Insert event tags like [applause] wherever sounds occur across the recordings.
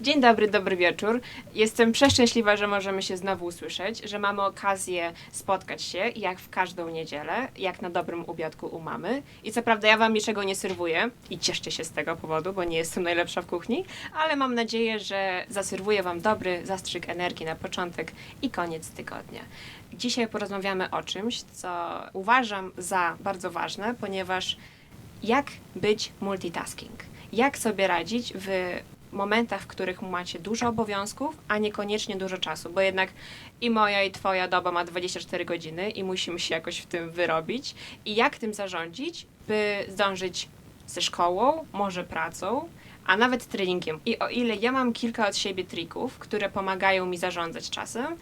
Dzień dobry, dobry wieczór. Jestem przeszczęśliwa, że możemy się znowu usłyszeć, że mamy okazję spotkać się, jak w każdą niedzielę, jak na dobrym obiadku u mamy. I co prawda ja wam niczego nie serwuję i cieszcie się z tego powodu, bo nie jestem najlepsza w kuchni, ale mam nadzieję, że zaserwuję wam dobry zastrzyk energii na początek i koniec tygodnia. Dzisiaj porozmawiamy o czymś, co uważam za bardzo ważne, ponieważ jak być multitasking? Jak sobie radzić w momentach, w których macie dużo obowiązków, a niekoniecznie dużo czasu, bo jednak i moja, i twoja doba ma 24 godziny i musimy się jakoś w tym wyrobić. I jak tym zarządzić, by zdążyć ze szkołą, może pracą, a nawet treningiem. I o ile ja mam kilka od siebie trików, które pomagają mi zarządzać czasem,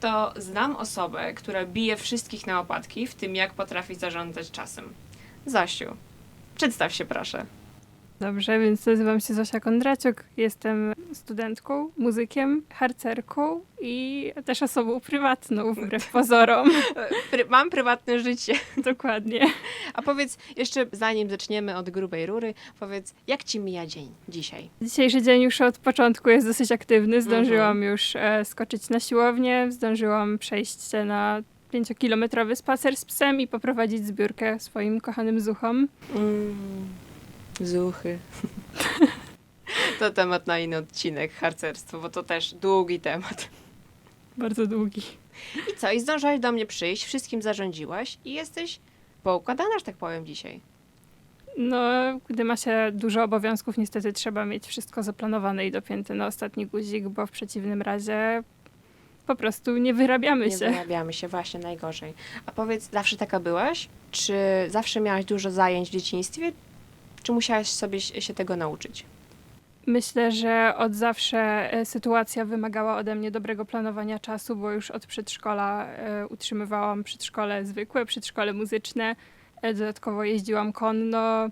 to znam osobę, która bije wszystkich na opadki w tym, jak potrafi zarządzać czasem. Zosiu, przedstaw się proszę. Dobrze, więc nazywam się Zosia Kondraciuk, jestem studentką, muzykiem, harcerką i też osobą prywatną, wbrew [laughs] pozorom. Pry- mam prywatne życie. Dokładnie. [laughs] A powiedz, jeszcze zanim zaczniemy od grubej rury, powiedz, jak ci mija dzień dzisiaj? Dzisiejszy dzień już od początku jest dosyć aktywny. Zdążyłam Mhm. już e, skoczyć na siłownię, zdążyłam przejść się na pięciokilometrowy spacer z psem i poprowadzić zbiórkę swoim kochanym zuchom. Mm, zuchy. [laughs] to temat na inny odcinek, harcerstwo, bo to też długi temat. Bardzo długi. I co? I zdążyłaś do mnie przyjść, wszystkim zarządziłaś i jesteś poukładana, że tak powiem, dzisiaj. No, gdy ma się dużo obowiązków, niestety trzeba mieć wszystko zaplanowane i dopięte na ostatni guzik, bo w przeciwnym razie po prostu nie wyrabiamy Nie się. wyrabiamy się, właśnie najgorzej. A powiedz, zawsze taka byłaś? Czy zawsze miałaś dużo zajęć w dzieciństwie? Czy musiałaś sobie się tego nauczyć? Myślę, że od zawsze e, sytuacja wymagała ode mnie dobrego planowania czasu, bo już od przedszkola e, utrzymywałam przedszkole zwykłe, przedszkole muzyczne. E, dodatkowo jeździłam konno,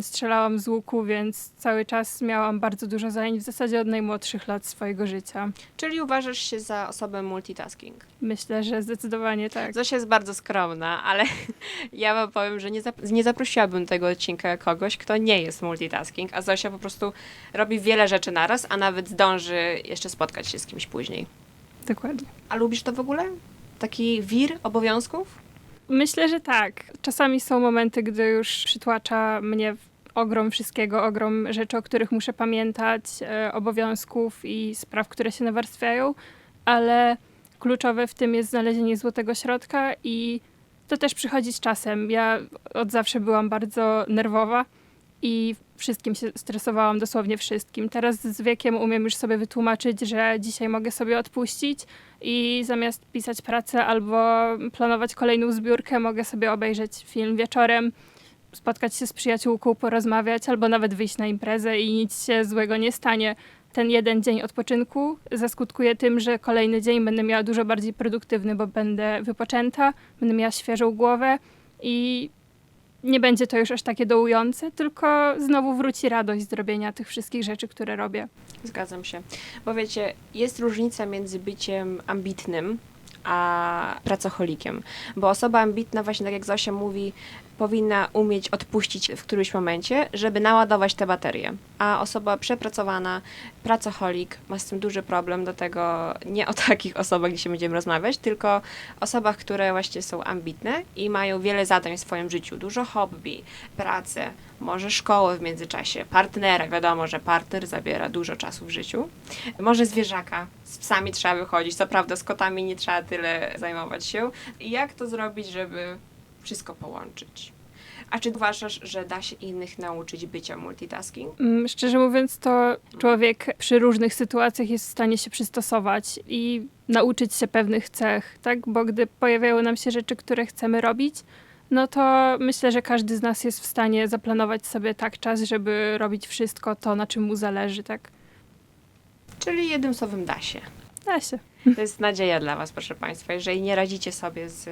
strzelałam z łuku, więc cały czas miałam bardzo dużo zajęć w zasadzie od najmłodszych lat swojego życia. Czyli uważasz się za osobę multitasking? Myślę, że zdecydowanie tak. Zosia jest bardzo skromna, ale [laughs] ja wam powiem, że nie, zap- nie zaprosiłabym tego odcinka kogoś, kto nie jest multitasking, a Zosia po prostu robi wiele rzeczy naraz, a nawet zdąży jeszcze spotkać się z kimś później. Dokładnie. A lubisz to w ogóle? Taki wir obowiązków? Myślę, że tak. Czasami są momenty, gdy już przytłacza mnie ogrom wszystkiego, ogrom rzeczy, o których muszę pamiętać, e, obowiązków i spraw, które się nawarstwiają, ale kluczowe w tym jest znalezienie złotego środka i to też przychodzi z czasem. Ja od zawsze byłam bardzo nerwowa i wszystkim się stresowałam, dosłownie wszystkim. Teraz z wiekiem umiem już sobie wytłumaczyć, że dzisiaj mogę sobie odpuścić i zamiast pisać pracę albo planować kolejną zbiórkę, mogę sobie obejrzeć film wieczorem, spotkać się z przyjaciółką, porozmawiać albo nawet wyjść na imprezę i nic się złego nie stanie. Ten jeden dzień odpoczynku zaskutkuje tym, że kolejny dzień będę miała dużo bardziej produktywny, bo będę wypoczęta, będę miała świeżą głowę i nie będzie to już aż takie dołujące, tylko znowu wróci radość z robienia tych wszystkich rzeczy, które robię. Zgadzam się. Bo wiecie, jest różnica między byciem ambitnym a pracocholikiem. Bo osoba ambitna, właśnie tak jak Zosia mówi, powinna umieć odpuścić w którymś momencie, żeby naładować te baterie. A osoba przepracowana, pracocholik ma z tym duży problem, do tego nie o takich [laughs] osobach dzisiaj będziemy rozmawiać, tylko osobach, które właśnie są ambitne i mają wiele zadań w swoim życiu, dużo hobby, pracę, może szkołę w międzyczasie, partnera, wiadomo, że partner zabiera dużo czasu w życiu, może zwierzaka, z psami trzeba wychodzić, co prawda z kotami nie trzeba tyle zajmować się. I jak to zrobić, żeby wszystko połączyć? A czy uważasz, że da się innych nauczyć bycia multitasking? Mm, Szczerze mówiąc, to człowiek przy różnych sytuacjach jest w stanie się przystosować i nauczyć się pewnych cech, tak? Bo gdy pojawiają nam się rzeczy, które chcemy robić, no to myślę, że każdy z nas jest w stanie zaplanować sobie tak czas, żeby robić wszystko to, na czym mu zależy, tak? Czyli jednym słowem da się. Da się. To jest nadzieja dla Was, proszę Państwa. Jeżeli nie radzicie sobie z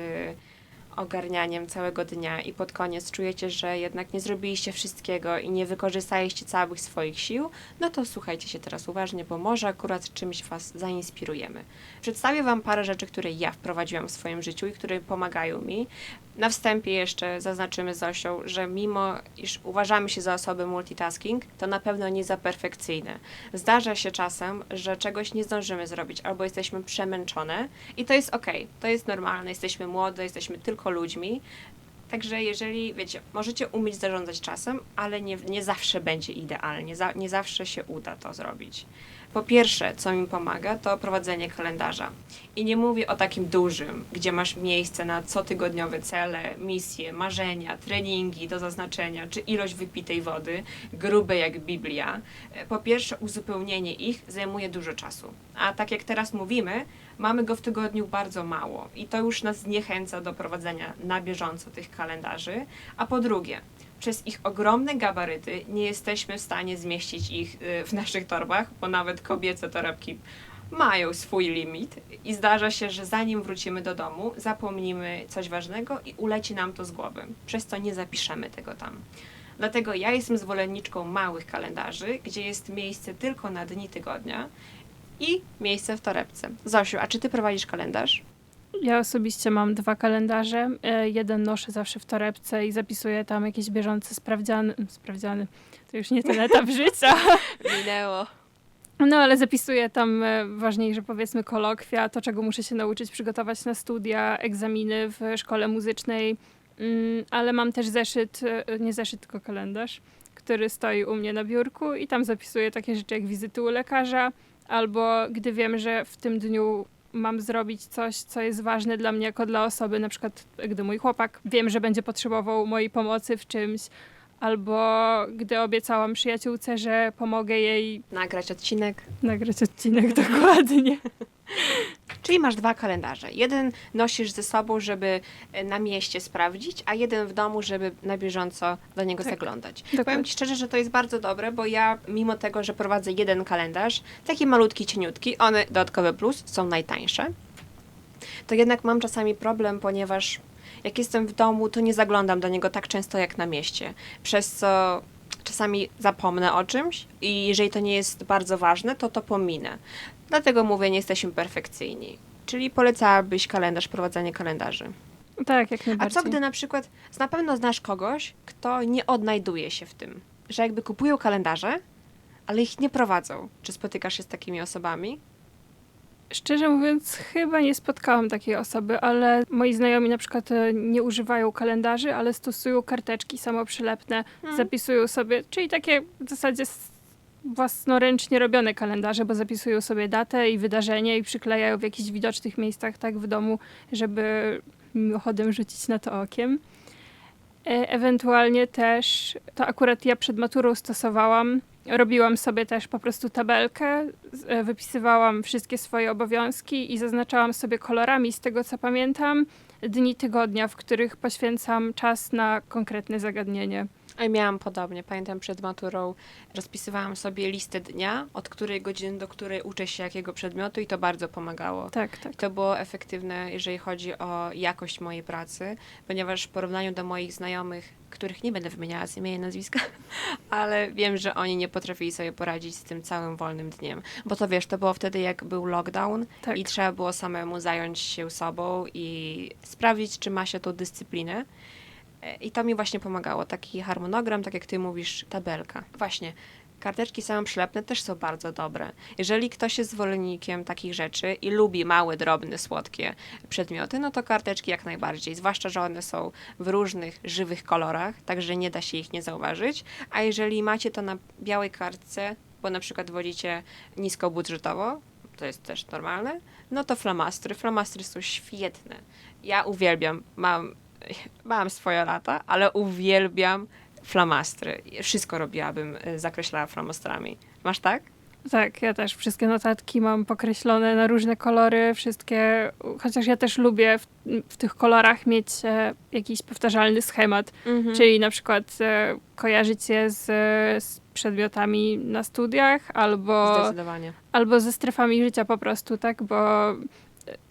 ogarnianiem całego dnia i pod koniec czujecie, że jednak nie zrobiliście wszystkiego i nie wykorzystaliście całych swoich sił, no to słuchajcie się teraz uważnie, bo może akurat czymś Was zainspirujemy. Przedstawię Wam parę rzeczy, które ja wprowadziłam w swoim życiu i które pomagają mi. Na wstępie jeszcze zaznaczymy z Zosią, że mimo iż uważamy się za osoby multitasking, to na pewno nie za perfekcyjne. Zdarza się czasem, że czegoś nie zdążymy zrobić albo jesteśmy przemęczone i to jest okej, to jest normalne, jesteśmy młode, jesteśmy tylko ludźmi. Także jeżeli, wiecie, możecie umieć zarządzać czasem, ale nie, nie zawsze będzie idealnie, za, nie zawsze się uda to zrobić. Po pierwsze, co mi pomaga, to prowadzenie kalendarza. I nie mówię o takim dużym, gdzie masz miejsce na cotygodniowe cele, misje, marzenia, treningi do zaznaczenia, czy ilość wypitej wody, grube jak Biblia. E, Po pierwsze, uzupełnienie ich zajmuje dużo czasu. A tak jak teraz mówimy, mamy go w tygodniu bardzo mało i to już nas zniechęca do prowadzenia na bieżąco tych kalendarzy. A po drugie, przez ich ogromne gabaryty nie jesteśmy w stanie zmieścić ich y, w naszych torbach, bo nawet kobiece torebki mają swój limit i zdarza się, że zanim wrócimy do domu, zapomnimy coś ważnego i uleci nam to z głowy, przez co nie zapiszemy tego tam. Dlatego ja jestem zwolenniczką małych kalendarzy, gdzie jest miejsce tylko na dni tygodnia i miejsce w torebce. Zosiu, a czy ty prowadzisz kalendarz? Ja osobiście mam dwa kalendarze. E, Jeden noszę zawsze w torebce i zapisuję tam jakieś bieżące sprawdziany. Sprawdziany. To już nie ten etap [laughs] życia. Minęło. No ale zapisuję tam e, ważniejsze powiedzmy kolokwia, to czego muszę się nauczyć przygotować na studia, egzaminy w szkole muzycznej, Mm, ale mam też zeszyt, e, nie zeszyt, tylko kalendarz, który stoi u mnie na biurku i tam zapisuję takie rzeczy jak wizyty u lekarza, albo gdy wiem, że w tym dniu mam zrobić coś, co jest ważne dla mnie jako dla osoby, na przykład gdy mój chłopak wiem, że będzie potrzebował mojej pomocy w czymś, albo gdy obiecałam przyjaciółce, że pomogę jej Nagrać odcinek. nagrać odcinek [laughs] dokładnie. Czyli masz dwa kalendarze. Jeden nosisz ze sobą, żeby e, na mieście sprawdzić, a jeden w domu, żeby na bieżąco do niego Tak. zaglądać. Dokładnie. Powiem Ci szczerze, że to jest bardzo dobre, bo ja mimo tego, że prowadzę jeden kalendarz, taki malutki, cieniutki, one dodatkowy plus, są najtańsze, to jednak mam czasami problem, ponieważ jak jestem w domu, to nie zaglądam do niego tak często jak na mieście, przez co czasami zapomnę o czymś i jeżeli to nie jest bardzo ważne, to to pominę. Dlatego mówię, nie jesteśmy perfekcyjni. Czyli polecałabyś kalendarz, prowadzenie kalendarzy. Tak, jak A najbardziej. co gdy na przykład, na pewno znasz kogoś, kto nie odnajduje się w tym, że jakby kupują kalendarze, ale ich nie prowadzą. Czy spotykasz się z takimi osobami? Szczerze mówiąc, chyba nie spotkałam takiej osoby, ale moi znajomi na przykład e, nie używają kalendarzy, ale stosują karteczki samoprzylepne, Hmm. zapisują sobie, czyli takie w zasadzie własnoręcznie robione kalendarze, bo zapisują sobie datę i wydarzenie i przyklejają w jakichś widocznych miejscach tak w domu, żeby mimochodem rzucić na to okiem. E, Ewentualnie też, to akurat ja przed maturą stosowałam, robiłam sobie też po prostu tabelkę, e, wypisywałam wszystkie swoje obowiązki i zaznaczałam sobie kolorami, z tego co pamiętam, dni tygodnia, w których poświęcam czas na konkretne zagadnienie. A miałam podobnie. Pamiętam przed maturą rozpisywałam sobie listę dnia, od której godziny do której uczę się jakiego przedmiotu i to bardzo pomagało. Tak, tak. To było efektywne, jeżeli chodzi o jakość mojej pracy, ponieważ w porównaniu do moich znajomych, których nie będę wymieniała z imienia i nazwiska, [laughs] ale wiem, że oni nie potrafili sobie poradzić z tym całym wolnym dniem. Bo to wiesz, to było wtedy, jak był lockdown Tak. i trzeba było samemu zająć się sobą i sprawdzić, czy ma się tą dyscyplinę. I to mi właśnie pomagało. Taki harmonogram, tak jak ty mówisz, tabelka. Właśnie. Karteczki samoprzylepne też są bardzo dobre. Jeżeli ktoś jest zwolennikiem takich rzeczy i lubi małe, drobne, słodkie przedmioty, no to karteczki jak najbardziej. Zwłaszcza, że one są w różnych, żywych kolorach, także nie da się ich nie zauważyć. A jeżeli macie to na białej kartce, bo na przykład wodzicie niskobudżetowo, to jest też normalne, no to flamastry. Flamastry są świetne. Ja uwielbiam, mam, mam swoje lata, ale uwielbiam flamastry. Wszystko robiłabym, y, zakreślała flamastrami. Masz tak? Tak, ja też wszystkie notatki mam pokreślone na różne kolory, wszystkie, chociaż ja też lubię w, w tych kolorach mieć e, jakiś powtarzalny schemat, Mhm. czyli na przykład e, kojarzyć je z, z przedmiotami na studiach albo albo ze strefami życia po prostu, tak? Bo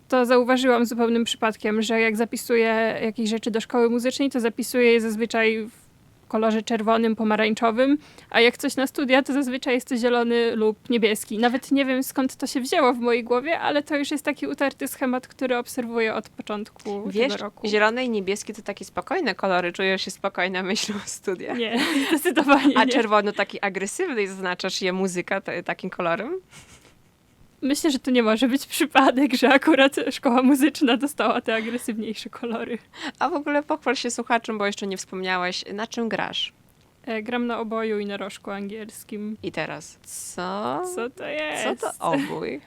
to zauważyłam zupełnym przypadkiem, że jak zapisuję jakieś rzeczy do szkoły muzycznej, to zapisuję je zazwyczaj w kolorze czerwonym, pomarańczowym, a jak coś na studia, to zazwyczaj jest to zielony lub niebieski. Nawet nie wiem skąd to się wzięło w mojej głowie, ale to już jest taki utarty schemat, który obserwuję od początku Wiesz, tego roku. zielony i niebieski to takie spokojne kolory, czujesz się spokojna [laughs] myślą o studiach. Nie, [laughs] zdecydowanie A nie. czerwono taki agresywny i zaznaczasz je muzyka takim kolorem? Myślę, że to nie może być przypadek, że akurat szkoła muzyczna dostała te agresywniejsze kolory. A w ogóle pochwal się słuchaczom, bo jeszcze nie wspomniałeś, na czym grasz. E, Gram na oboju i na rożku angielskim. I teraz, co? Co to jest? Co to obój? [laughs]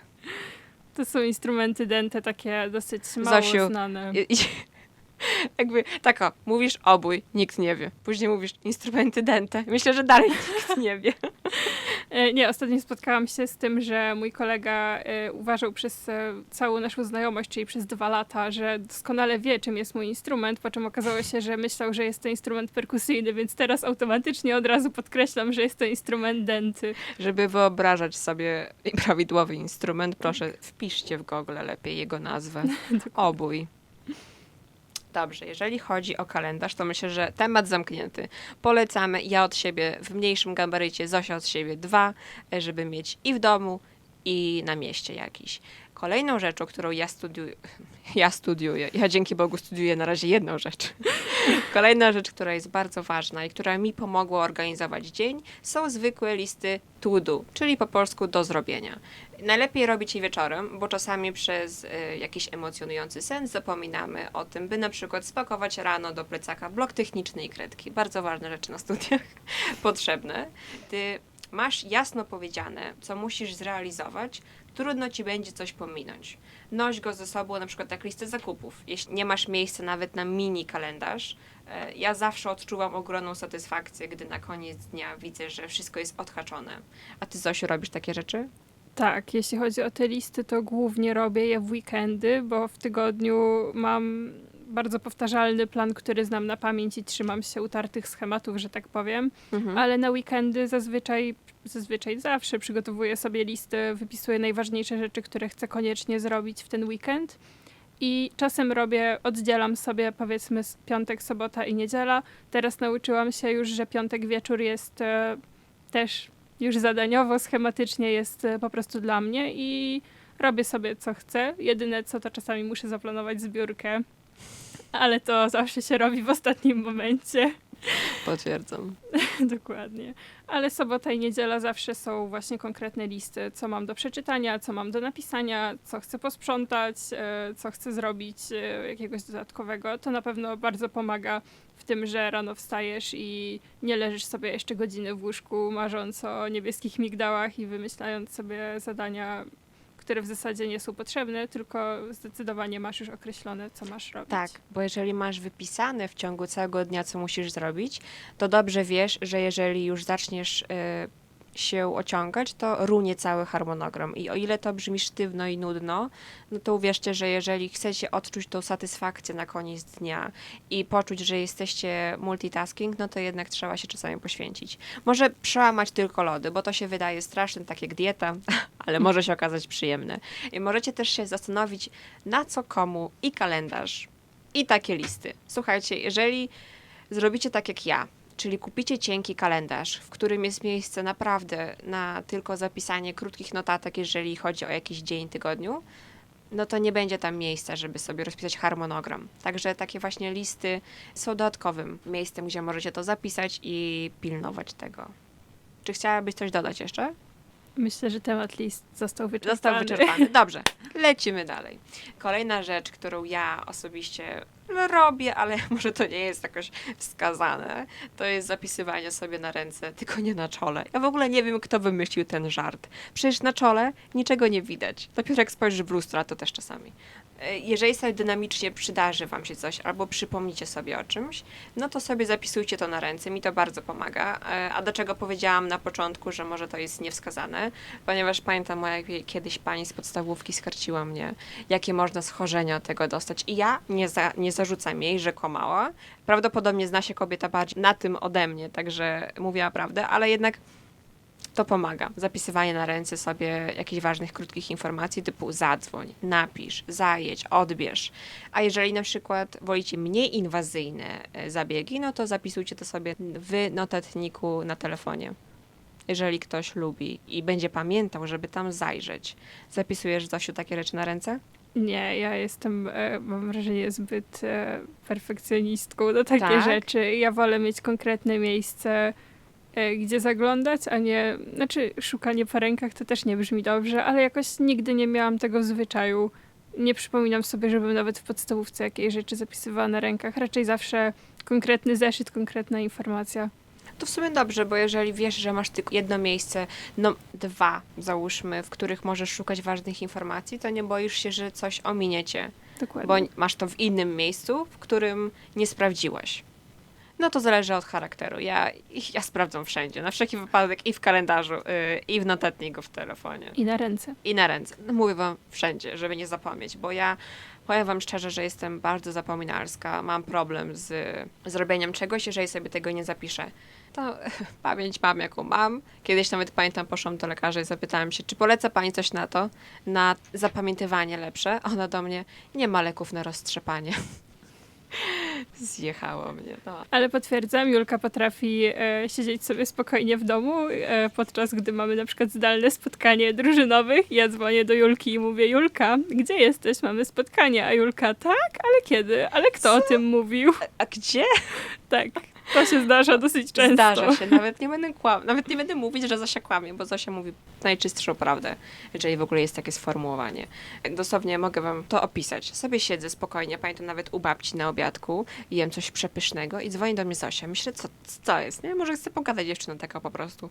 To są instrumenty dęte, takie dosyć mało Zosiu, znane. [laughs] Jakby, tak o, mówisz obój, nikt nie wie. Później mówisz instrumenty dęte. Myślę, że dalej [laughs] nikt nie wie. E, Nie, ostatnio spotkałam się z tym, że mój kolega e, uważał przez e, całą naszą znajomość, czyli przez dwa lata, że doskonale wie, czym jest mój instrument, po czym okazało się, że myślał, że jest to instrument perkusyjny, więc teraz automatycznie od razu podkreślam, że jest to instrument denty. Żeby wyobrażać sobie [laughs] prawidłowy instrument, proszę wpiszcie w Google lepiej jego nazwę. Obój. Dobrze, jeżeli chodzi o kalendarz, to myślę, że temat zamknięty. Polecamy, ja od siebie w mniejszym gabarycie, Zosia od siebie dwa, e, żeby mieć i w domu, i na mieście jakiś. Kolejną rzeczą, którą ja studiuję, [laughs] ja studiuję, ja dzięki Bogu studiuję na razie jedną rzecz. [laughs] Kolejna rzecz, która jest bardzo ważna i która mi pomogła organizować dzień, są zwykłe listy to do, czyli po polsku do zrobienia. Najlepiej robić je wieczorem, bo czasami przez y, jakiś emocjonujący sen zapominamy o tym, by na przykład spakować rano do plecaka blok techniczny i kredki. Bardzo ważne rzeczy na studiach, [laughs] potrzebne. Ty masz jasno powiedziane, co musisz zrealizować, trudno ci będzie coś pominąć. Noś go ze sobą, na przykład jak listę zakupów. Jeśli nie masz miejsca nawet na mini kalendarz, e, ja zawsze odczuwam ogromną satysfakcję, gdy na koniec dnia widzę, że wszystko jest odhaczone. A ty, Zosiu, robisz takie rzeczy? Tak, jeśli chodzi o te listy, to głównie robię je w weekendy, bo w tygodniu mam bardzo powtarzalny plan, który znam na pamięć i trzymam się utartych schematów, że tak powiem. Mhm. Ale na weekendy zazwyczaj, zazwyczaj zawsze przygotowuję sobie listę, wypisuję najważniejsze rzeczy, które chcę koniecznie zrobić w ten weekend. I czasem robię, oddzielam sobie powiedzmy piątek, sobota i niedziela. Teraz nauczyłam się już, że piątek wieczór jest e, też już zadaniowo, schematycznie jest e, po prostu dla mnie i robię sobie co chcę. Jedyne co to czasami muszę zaplanować zbiórkę, ale to zawsze się robi w ostatnim momencie. Potwierdzam. [laughs] Dokładnie. Ale sobota i niedziela zawsze są właśnie konkretne listy, co mam do przeczytania, co mam do napisania, co chcę posprzątać, e, co chcę zrobić e, jakiegoś dodatkowego. To na pewno bardzo pomaga w tym, że rano wstajesz i nie leżysz sobie jeszcze godziny w łóżku, marząc o niebieskich migdałach i wymyślając sobie zadania, które w zasadzie nie są potrzebne, tylko zdecydowanie masz już określone, co masz robić. Tak, bo jeżeli masz wypisane w ciągu całego dnia, co musisz zrobić, to dobrze wiesz, że jeżeli już zaczniesz y, się ociągać, to runie cały harmonogram. I o ile to brzmi sztywno i nudno, no to uwierzcie, że jeżeli chcecie odczuć tą satysfakcję na koniec dnia i poczuć, że jesteście multitasking, no to jednak trzeba się czasami poświęcić. Może przełamać tylko lody, bo to się wydaje straszne, tak jak dieta, [laughs] ale może się okazać przyjemne. I możecie też się zastanowić, na co komu i kalendarz, i takie listy. Słuchajcie, jeżeli zrobicie tak jak ja, czyli kupicie cienki kalendarz, w którym jest miejsce naprawdę na tylko zapisanie krótkich notatek, jeżeli chodzi o jakiś dzień tygodniu, no to nie będzie tam miejsca, żeby sobie rozpisać harmonogram. Także takie właśnie listy są dodatkowym miejscem, gdzie możecie to zapisać i pilnować tego. Czy chciałabyś coś dodać jeszcze? Myślę, że temat list został wyczerpany. Został wyczerpany. Dobrze, lecimy dalej. Kolejna rzecz, którą ja osobiście robię, ale [laughs] może to nie jest jakoś wskazane, to jest zapisywanie sobie na ręce, tylko nie na czole. Ja w ogóle nie wiem, kto wymyślił ten żart. Przecież na czole niczego nie widać. Dopiero jak spojrzysz w lustro, to też czasami. E, Jeżeli sobie dynamicznie przydarzy wam się coś, albo przypomnicie sobie o czymś, no to sobie zapisujcie to na ręce, mi to bardzo pomaga. E, A do czego powiedziałam na początku, że może to jest niewskazane, ponieważ pamiętam, moja kiedyś pani z podstawówki skarciła mnie, jakie można schorzenia tego dostać. I ja nie, za, nie zarzucam jej, że kłamała. Prawdopodobnie zna się kobieta bardziej na tym ode mnie, także mówiła prawdę, ale jednak To pomaga. Zapisywanie na ręce sobie jakichś ważnych, krótkich informacji typu zadzwoń, napisz, zajedź, odbierz. A jeżeli na przykład wolicie mniej inwazyjne e, zabiegi, no to zapisujcie to sobie w notatniku na telefonie. Jeżeli ktoś lubi i będzie pamiętał, żeby tam zajrzeć. Zapisujesz, Zosiu, takie rzeczy na ręce? Nie, ja jestem, e, mam wrażenie, zbyt e, perfekcjonistką do takie Tak? rzeczy. Ja wolę mieć konkretne miejsce, gdzie zaglądać, a nie, znaczy szukanie po rękach to też nie brzmi dobrze, ale jakoś nigdy nie miałam tego zwyczaju. Nie przypominam sobie, żebym nawet w podstawówce jakieś rzeczy zapisywała na rękach. Raczej zawsze konkretny zeszyt, konkretna informacja. To w sumie dobrze, bo jeżeli wiesz, że masz tylko jedno miejsce, no dwa załóżmy, w których możesz szukać ważnych informacji, to nie boisz się, że coś ominiecie, Dokładnie. bo masz to w innym miejscu, w którym nie sprawdziłaś. No to zależy od charakteru. Ja, ja sprawdzam wszędzie, na wszelki wypadek i w kalendarzu, yy, i w notatniku w telefonie. I na ręce. I na ręce. No, mówię wam wszędzie, żeby nie zapomnieć, bo ja powiem wam szczerze, że jestem bardzo zapominalska. Mam problem z zrobieniem czegoś, jeżeli sobie tego nie zapiszę. To [laughs] pamięć mam, jaką mam. Kiedyś nawet pamiętam, poszłam do lekarza i zapytałam się, czy poleca pani coś na to, na zapamiętywanie lepsze? Ona do mnie, nie ma leków na roztrzepanie. [laughs] [laughs] Zjechało mnie, no. Ale potwierdzam, Julka potrafi e, siedzieć sobie spokojnie w domu, e, podczas gdy mamy na przykład zdalne spotkanie drużynowych. Ja dzwonię do Julki i mówię, Julka, gdzie jesteś? Mamy spotkanie. A Julka, tak? Ale kiedy? Ale kto o tym mówił? A gdzie? Tak, to się zdarza dosyć często. Zdarza się, nawet nie będę kłam, nawet nie będę mówić, że Zosia kłamie, bo Zosia mówi najczystszą prawdę, jeżeli w ogóle jest takie sformułowanie. Dosłownie mogę wam to opisać. Sobie siedzę spokojnie, pamiętam nawet u babci na obiadku, jem coś przepysznego i dzwoni do mnie Zosia. Myślę, co, co jest, nie? Może chcę pogadać dziewczyna taka po prostu.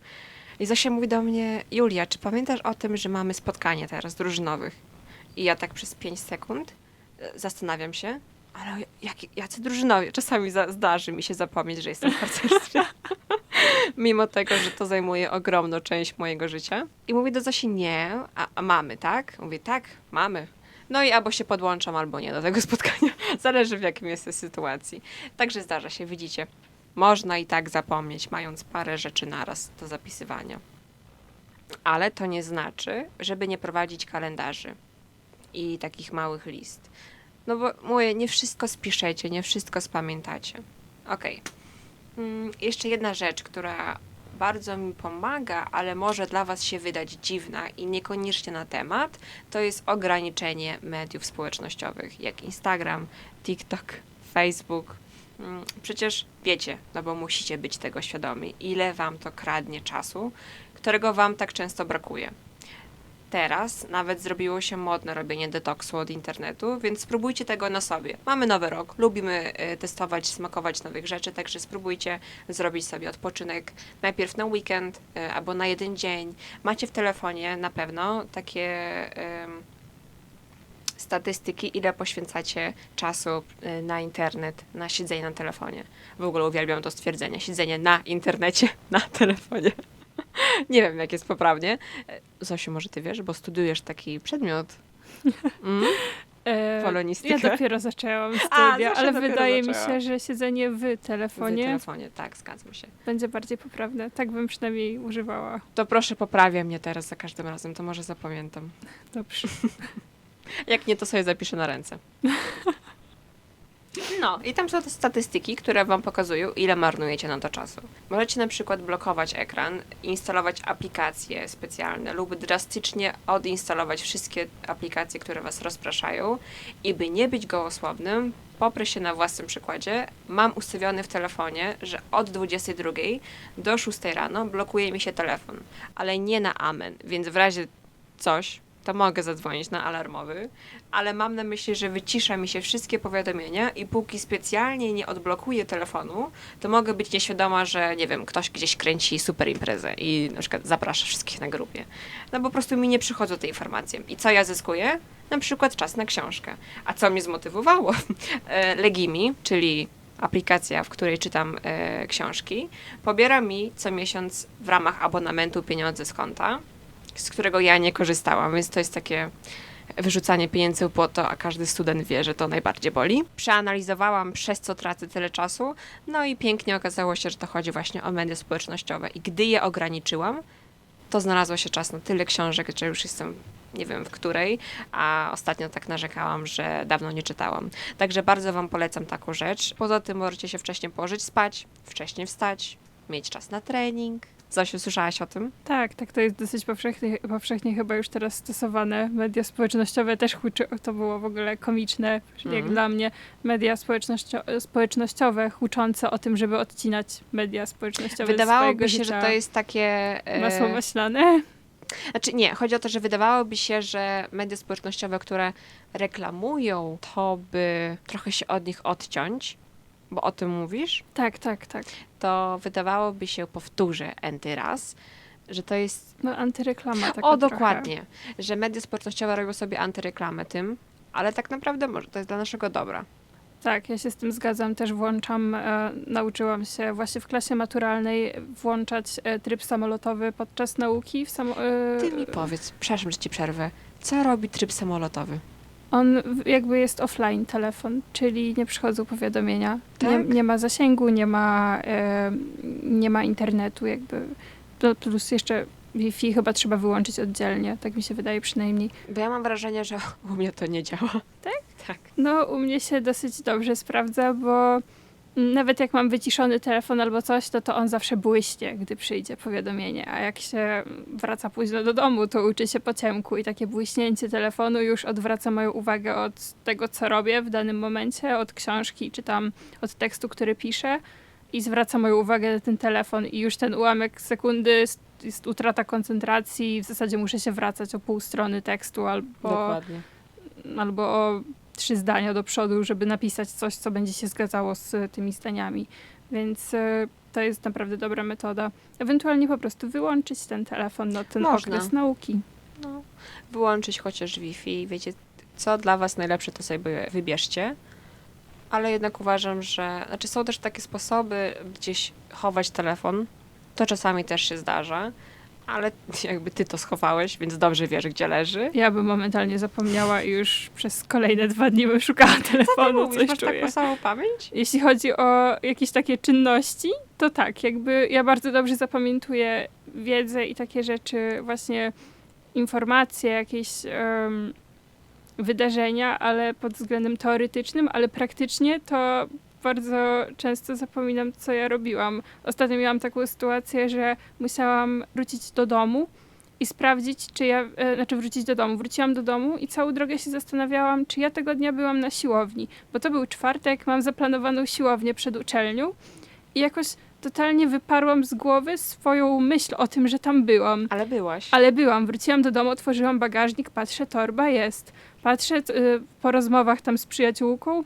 I Zosia mówi do mnie, Julia, czy pamiętasz o tym, że mamy spotkanie teraz drużynowych? I ja tak przez 5 sekund e, zastanawiam się, ale jak, jacy drużynowie? Czasami za, zdarzy mi się zapomnieć, że jestem w harcerstwie. [laughs] Mimo tego, że to zajmuje ogromną część mojego życia. I mówi do Zosi, nie, a, a mamy, tak? Mówię, tak, mamy. No i albo się podłączam, albo nie do tego spotkania. [laughs] Zależy w jakim jesteś sytuacji. Także zdarza się, widzicie. Można i tak zapomnieć, mając parę rzeczy naraz do zapisywania. Ale to nie znaczy, żeby nie prowadzić kalendarzy i takich małych list. No bo mówię, nie wszystko spiszecie, nie wszystko spamiętacie. Okej. Mm, jeszcze jedna rzecz, która bardzo mi pomaga, ale może dla Was się wydać dziwna i niekoniecznie na temat, to jest ograniczenie mediów społecznościowych, jak Instagram, TikTok, Facebook. Mm, Przecież wiecie, no bo musicie być tego świadomi, ile Wam to kradnie czasu, którego Wam tak często brakuje. Teraz nawet zrobiło się modne robienie detoksu od internetu, więc spróbujcie tego na sobie. Mamy nowy rok, lubimy y, testować, smakować nowych rzeczy, także spróbujcie zrobić sobie odpoczynek najpierw na weekend y, albo na jeden dzień. Macie w telefonie na pewno takie statystyki, ile poświęcacie czasu y, na internet, na siedzenie na telefonie. W ogóle uwielbiam to stwierdzenie, siedzenie na internecie, [laughs] na telefonie. [laughs] Nie wiem, jak jest poprawnie. E, Zosiu, może ty wiesz, bo studiujesz taki przedmiot. Mm? E, [laughs] Polonistykę? Ja dopiero zaczęłam studia, ale wydaje mi się, że siedzenie w W telefonie telefonie, tak, zgadzam się. będzie bardziej poprawne. Tak bym przynajmniej używała. To proszę poprawię mnie teraz za każdym razem, to może zapamiętam. Dobrze. [laughs] Jak nie, to sobie zapiszę na ręce. No, i tam są te statystyki, które Wam pokazują, ile marnujecie na to czasu. Możecie na przykład blokować ekran, instalować aplikacje specjalne lub drastycznie odinstalować wszystkie aplikacje, które Was rozpraszają i by nie być gołosłownym, poprę się na własnym przykładzie. Mam ustawiony w telefonie, że od 22 do 6 rano blokuje mi się telefon, ale nie na amen, więc w razie coś, to mogę zadzwonić na alarmowy, ale mam na myśli, że wycisza mi się wszystkie powiadomienia i póki specjalnie nie odblokuję telefonu, to mogę być nieświadoma, że nie wiem, ktoś gdzieś kręci super imprezę i na przykład zaprasza wszystkich na grupie. No po prostu mi nie przychodzą te informacje. I co ja zyskuję? Na przykład czas na książkę. A co mnie zmotywowało? [laughs] E, Legimi, czyli aplikacja, w której czytam e, książki, pobiera mi co miesiąc w ramach abonamentu pieniądze z konta, z którego ja nie korzystałam, więc to jest takie wyrzucanie pieniędzy w błoto, a każdy student wie, że to najbardziej boli. Przeanalizowałam, przez co tracę tyle czasu, no i pięknie okazało się, że to chodzi właśnie o media społecznościowe. I gdy je ograniczyłam, to znalazło się czas na tyle książek, że już jestem nie wiem w której, a ostatnio tak narzekałam, że dawno nie czytałam. Także bardzo Wam polecam taką rzecz. Poza tym możecie się wcześniej położyć spać, wcześniej wstać, mieć czas na trening. Zosiu, słyszałaś o tym? Tak, tak, to jest dosyć powszechnie, powszechnie chyba już teraz stosowane. Media społecznościowe też huczy, to było w ogóle komiczne, jak Mhm. dla mnie. Media społecznościo- społecznościowe huczące o tym, żeby odcinać media społecznościowe Wydawałoby się, że to jest takie... e, Masło maślane. Znaczy nie, chodzi o to, że wydawałoby się, że media społecznościowe, które reklamują, to by trochę się od nich odciąć, bo o tym mówisz, Tak, tak, tak. to wydawałoby się, powtórzę enty raz, że to jest... No antyreklama taka o, dokładnie. Że media społecznościowe robią sobie antyreklamę tym, ale tak naprawdę może to jest dla naszego dobra. Tak, ja się z tym zgadzam. Też włączam, e, nauczyłam się właśnie w klasie maturalnej włączać e, tryb samolotowy podczas nauki. W samo, e, Ty mi powiedz, przepraszam, że ci przerwę, co robi tryb samolotowy? On jakby jest offline telefon, czyli nie przychodzą powiadomienia. Nie, Tak? nie ma zasięgu, nie ma, e, nie ma internetu, jakby. Pl- Plus jeszcze Wi-Fi chyba trzeba wyłączyć oddzielnie, tak mi się wydaje przynajmniej. Bo ja mam wrażenie, że u mnie to nie działa. Tak? Tak. No, u mnie się dosyć dobrze sprawdza, bo nawet jak mam wyciszony telefon albo coś, to to on zawsze błyśnie, gdy przyjdzie powiadomienie. A jak się wraca późno do domu, to uczy się po ciemku i takie błyśnięcie telefonu już odwraca moją uwagę od tego, co robię w danym momencie, od książki czy tam od tekstu, który piszę i zwraca moją uwagę na ten telefon i już ten ułamek sekundy jest, utrata koncentracji. W zasadzie muszę się wracać o pół strony tekstu albo Dokładnie. albo o trzy zdania do przodu, żeby napisać coś, co będzie się zgadzało z tymi zdaniami. Więc e, to jest naprawdę dobra metoda. Ewentualnie po prostu wyłączyć ten telefon na ten Można. okres nauki. No, wyłączyć chociaż Wi-Fi. Wiecie, co dla Was najlepsze, to sobie wybierzcie. Ale jednak uważam, że. Znaczy, są też takie sposoby gdzieś chować telefon. To czasami też się zdarza. Ale [laughs] jakby ty to schowałeś, więc dobrze wiesz, gdzie leży. Ja bym momentalnie zapomniała i już przez kolejne dwa dni bym szukała telefonu, Mówisz, coś masz czuję. taką samą pamięć? Jeśli chodzi o jakieś takie czynności, to tak, jakby ja bardzo dobrze zapamiętuję wiedzę i takie rzeczy, właśnie informacje, jakieś em, wydarzenia, ale pod względem teoretycznym, ale praktycznie to bardzo często zapominam, co ja robiłam. Ostatnio miałam taką sytuację, że musiałam wrócić do domu i sprawdzić, czy ja, e, znaczy wrócić do domu. Wróciłam do domu i całą drogę się zastanawiałam, czy ja tego dnia byłam na siłowni, bo to był czwartek, mam zaplanowaną siłownię przed uczelnią i jakoś totalnie wyparłam z głowy swoją myśl o tym, że tam byłam. Ale byłaś. Ale byłam, wróciłam do domu, otworzyłam bagażnik, patrzę, torba jest. Patrzę y, po rozmowach tam z przyjaciółką,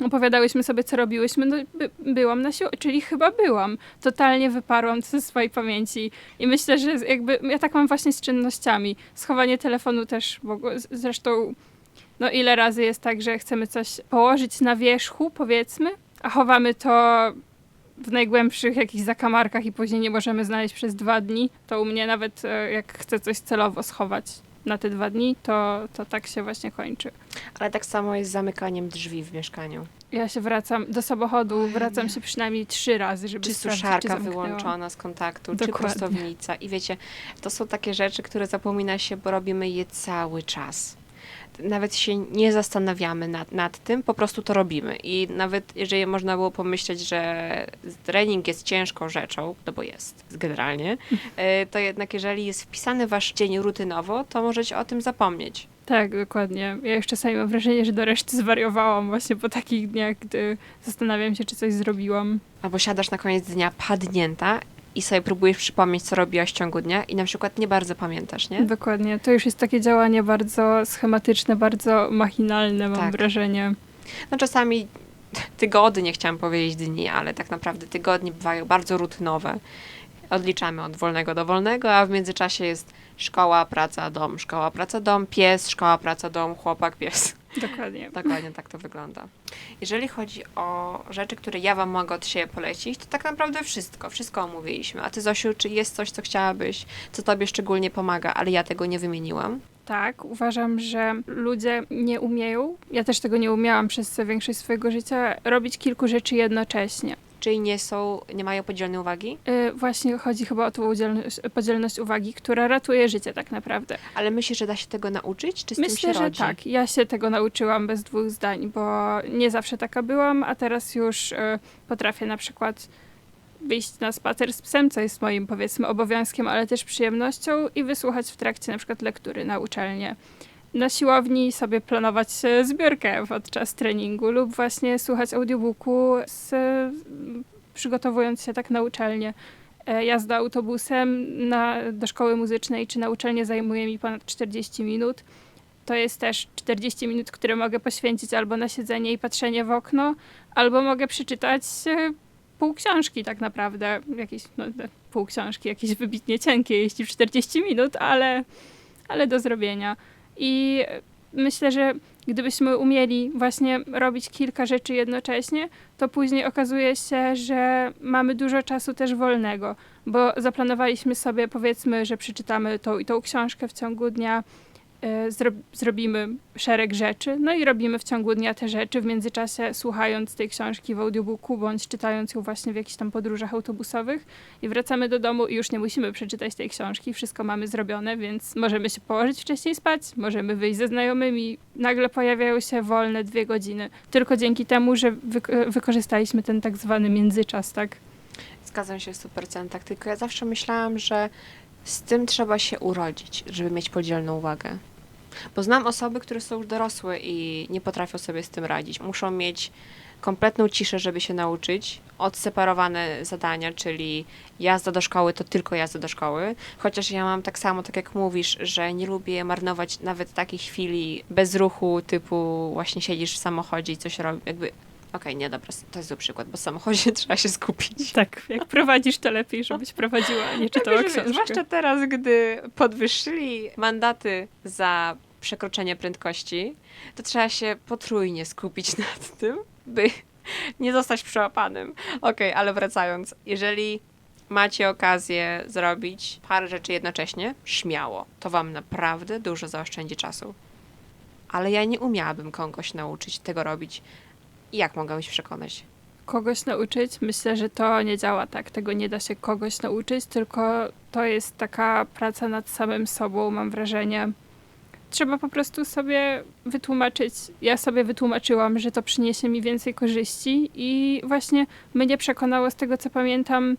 opowiadałyśmy sobie, co robiłyśmy, no by, byłam na siłowni, czyli chyba byłam. Totalnie wyparłam ze swojej pamięci i myślę, że jakby, ja tak mam właśnie z czynnościami. Schowanie telefonu też, bo zresztą no ile razy jest tak, że chcemy coś położyć na wierzchu, powiedzmy, a chowamy to w najgłębszych jakichś zakamarkach i później nie możemy znaleźć przez dwa dni, to u mnie nawet e, jak chcę coś celowo schować na te dwa dni, to, to tak się właśnie kończy. Ale tak samo jest z zamykaniem drzwi w mieszkaniu. Ja się wracam do samochodu, wracam się przynajmniej trzy razy, żeby Czy sprawdzić, czy suszarka wyłączona z kontaktu, czy Dokładnie. prostownica. I wiecie, to są takie rzeczy, które zapomina się, bo robimy je cały czas. Nawet się nie zastanawiamy nad, nad tym, po prostu to robimy. I nawet jeżeli można było pomyśleć, że trening jest ciężką rzeczą, no bo jest generalnie, e, [laughs] to jednak jeżeli jest wpisany wasz dzień rutynowo, to możecie o tym zapomnieć. Tak, dokładnie. Ja już czasami mam wrażenie, że do reszty zwariowałam właśnie po takich dniach, gdy zastanawiam się, czy coś zrobiłam. Albo siadasz na koniec dnia padnięta i sobie próbujesz przypomnieć, co robiłaś w ciągu dnia i na przykład nie bardzo pamiętasz, nie? Dokładnie. To już jest takie działanie bardzo schematyczne, bardzo machinalne, mam Tak. wrażenie. No czasami tygodnie, chciałam powiedzieć dni, ale tak naprawdę tygodnie bywają bardzo rutynowe. Odliczamy od wolnego do wolnego, a w międzyczasie jest szkoła, praca, dom, szkoła, praca, dom, pies, szkoła, praca, dom, chłopak, pies. Dokładnie. Dokładnie tak to wygląda. Jeżeli chodzi o rzeczy, które ja Wam mogę od siebie polecić, to tak naprawdę wszystko. Wszystko omówiliśmy. A Ty, Zosiu, czy jest coś, co chciałabyś, co Tobie szczególnie pomaga, ale ja tego nie wymieniłam? Tak, uważam, że ludzie nie umieją, ja też tego nie umiałam przez większość swojego życia, robić kilku rzeczy jednocześnie. Czyli nie są, nie mają podzielonej uwagi? Y, Właśnie chodzi chyba o tą udzielność, podzielność uwagi, która ratuje życie tak naprawdę. Ale myślisz, że da się tego nauczyć? Czy z tym Myślę, się że rodzi? tak. Ja się tego nauczyłam bez dwóch zdań, bo nie zawsze taka byłam, a teraz już y, potrafię na przykład wyjść na spacer z psem, co jest moim powiedzmy obowiązkiem, ale też przyjemnością i wysłuchać w trakcie na przykład lektury na uczelnię. Na siłowni sobie planować e, zbiórkę podczas treningu lub właśnie słuchać audiobooku z, przygotowując się tak na uczelnię. E, Jazda autobusem na, do szkoły muzycznej czy na uczelnię zajmuje mi ponad 40 minut. To jest też 40 minut, które mogę poświęcić albo na siedzenie i patrzenie w okno, albo mogę przeczytać e, pół książki tak naprawdę. Jakieś, no, pół książki, jakieś wybitnie cienkie, jeśli w 40 minut, ale, ale do zrobienia. I myślę, że gdybyśmy umieli właśnie robić kilka rzeczy jednocześnie, to później okazuje się, że mamy dużo czasu też wolnego, bo zaplanowaliśmy sobie, powiedzmy, że przeczytamy tą i tą książkę w ciągu dnia, zro- zrobimy szereg rzeczy, no i robimy w ciągu dnia te rzeczy, w międzyczasie słuchając tej książki w audiobooku, bądź czytając ją właśnie w jakichś tam podróżach autobusowych. I wracamy do domu i już nie musimy przeczytać tej książki, wszystko mamy zrobione, więc możemy się położyć wcześniej spać, możemy wyjść ze znajomymi, nagle pojawiają się wolne dwie godziny, tylko dzięki temu, że wyk- wykorzystaliśmy ten tak zwany międzyczas, tak? Zgadzam się w 100%. Tylko ja zawsze myślałam, że z tym trzeba się urodzić, żeby mieć podzielną uwagę. Bo znam osoby, które są już dorosłe i nie potrafią sobie z tym radzić. Muszą mieć kompletną ciszę, żeby się nauczyć, odseparowane zadania, czyli jazda do szkoły to tylko jazda do szkoły. Chociaż ja mam tak samo, tak jak mówisz, że nie lubię marnować nawet takiej chwili bez ruchu, typu właśnie siedzisz w samochodzie i coś robisz, jakby Okej, nie, dobra, to jest zły przykład, bo w samochodzie [laughs] trzeba się skupić. Tak, jak prowadzisz, to lepiej, żebyś prowadziła, a nie czytała Wiesz, książki. Zwłaszcza teraz, gdy podwyższyli mandaty za przekroczenie prędkości, to trzeba się potrójnie skupić [laughs] nad tym, by nie zostać przełapanym. Okej, ale wracając, jeżeli macie okazję zrobić parę rzeczy jednocześnie, śmiało. To wam naprawdę dużo zaoszczędzi czasu. Ale ja nie umiałabym kogoś nauczyć tego robić. Jak mogłam się przekonać? kogoś nauczyć, myślę, że to nie działa tak. Tego nie da się kogoś nauczyć, tylko to jest taka praca nad samym sobą, mam wrażenie. Trzeba po prostu sobie wytłumaczyć. Ja sobie wytłumaczyłam, że to przyniesie mi więcej korzyści, i właśnie mnie przekonało z tego, co pamiętam,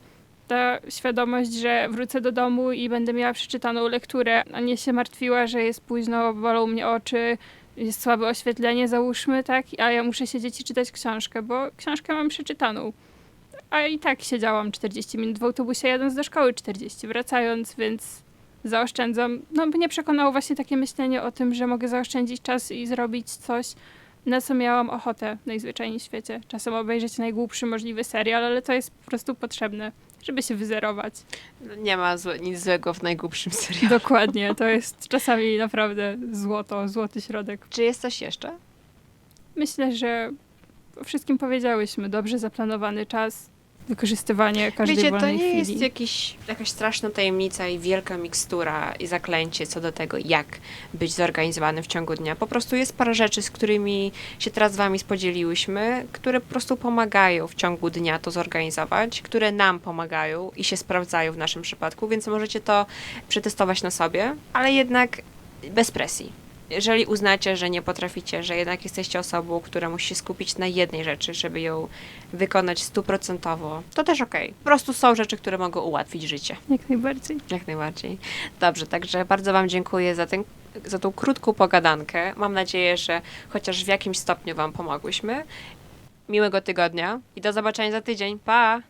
ta świadomość, że wrócę do domu i będę miała przeczytaną lekturę, a nie się martwiła, że jest późno, bolą mnie oczy, jest słabe oświetlenie, załóżmy, tak, a ja muszę siedzieć i czytać książkę, bo książkę mam przeczytaną. A i tak siedziałam 40 minut w autobusie, jadąc do szkoły 40, wracając, więc zaoszczędzam. No, mnie przekonało właśnie takie myślenie o tym, że mogę zaoszczędzić czas i zrobić coś, na co miałam ochotę najzwyczajniej w świecie. Czasem obejrzeć najgłupszy możliwy serial, ale to jest po prostu potrzebne, żeby się wyzerować. Nie ma złe, nic złego w najgłupszym [laughs] serialu. Dokładnie, to jest czasami naprawdę złoto, złoty środek. Czy jest coś jeszcze? Myślę, że o wszystkim powiedziałyśmy. Dobrze zaplanowany czas, wykorzystywanie każdej Wiecie, to wolnej nie chwili. jest jakiś, jakaś straszna tajemnica i wielka mikstura i zaklęcie co do tego, jak być zorganizowanym w ciągu dnia. Po prostu jest parę rzeczy, z którymi się teraz z Wami spodzieliłyśmy, które po prostu pomagają w ciągu dnia to zorganizować, które nam pomagają i się sprawdzają w naszym przypadku, więc możecie to przetestować na sobie, ale jednak bez presji. Jeżeli uznacie, że nie potraficie, że jednak jesteście osobą, która musi się skupić na jednej rzeczy, żeby ją wykonać stuprocentowo, to też okej. Po prostu są rzeczy, które mogą ułatwić życie. Jak najbardziej. Jak najbardziej. Dobrze, także bardzo Wam dziękuję za, ten, za tą krótką pogadankę. Mam nadzieję, że chociaż w jakimś stopniu Wam pomogłyśmy. Miłego tygodnia i do zobaczenia za tydzień. Pa!